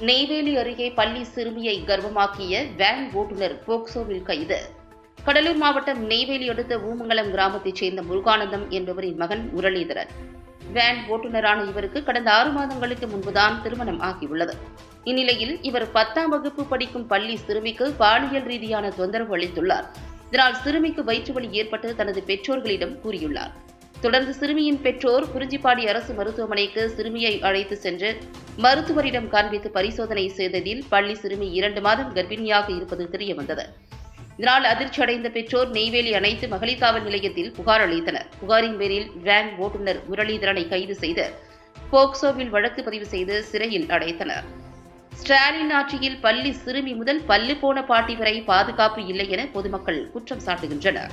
நெய்வேலி அருகே பள்ளி சிறுமியை கர்ப்பமாக்கிய வேன் ஓட்டுநர் போக்சோவில் கைது. கடலூர் மாவட்டம் நெய்வேலி அடுத்த ஊமங்கலம் கிராமத்தைச் சேர்ந்த முருகானந்தம் என்பவரின் மகன் முரளிதரன். வேன் ஓட்டுநரான இவருக்கு கடந்த ஆறு மாதங்களுக்கு முன்புதான் திருமணம் ஆகியுள்ளது. இந்நிலையில் இவர் பத்தாம் வகுப்பு படிக்கும் பள்ளி சிறுமிக்கு பாலியல் ரீதியான தொந்தரவு அளித்துள்ளார். இதனால் சிறுமிக்கு வயிற்றுவலி ஏற்பட்டு தனது பெற்றோர்களிடம் கூறியுள்ளார். தொடர்ந்து சிறுமியின் பெற்றோர் குறிஞ்சிப்பாடி அரசு மருத்துவமனைக்கு சிறுமியை அழைத்து சென்று மருத்துவரிடம் காண்பித்து பரிசோதனை செய்ததில் பள்ளி சிறுமி இரண்டு மாதம் கர்ப்பிணியாக இருப்பது தெரியவந்தது. இதனால் அதிர்ச்சி அடைந்த பெற்றோர் நெய்வேலி அனைத்து மகளிர் காவல் நிலையத்தில் புகார் அளித்தனர். புகாரின் பேரில் வேன் ஓட்டுநர் முரளிதரனை கைது செய்து போக்சோவில் வழக்கு பதிவு செய்து சிறையில் அடைத்தனர். ஸ்டாலின் ஆட்சியில் பள்ளி சிறுமி முதல் பல்லு போன பாட்டி வரை பாதுகாப்பு இல்லை என பொதுமக்கள் குற்றம் சாட்டுகின்றனர்.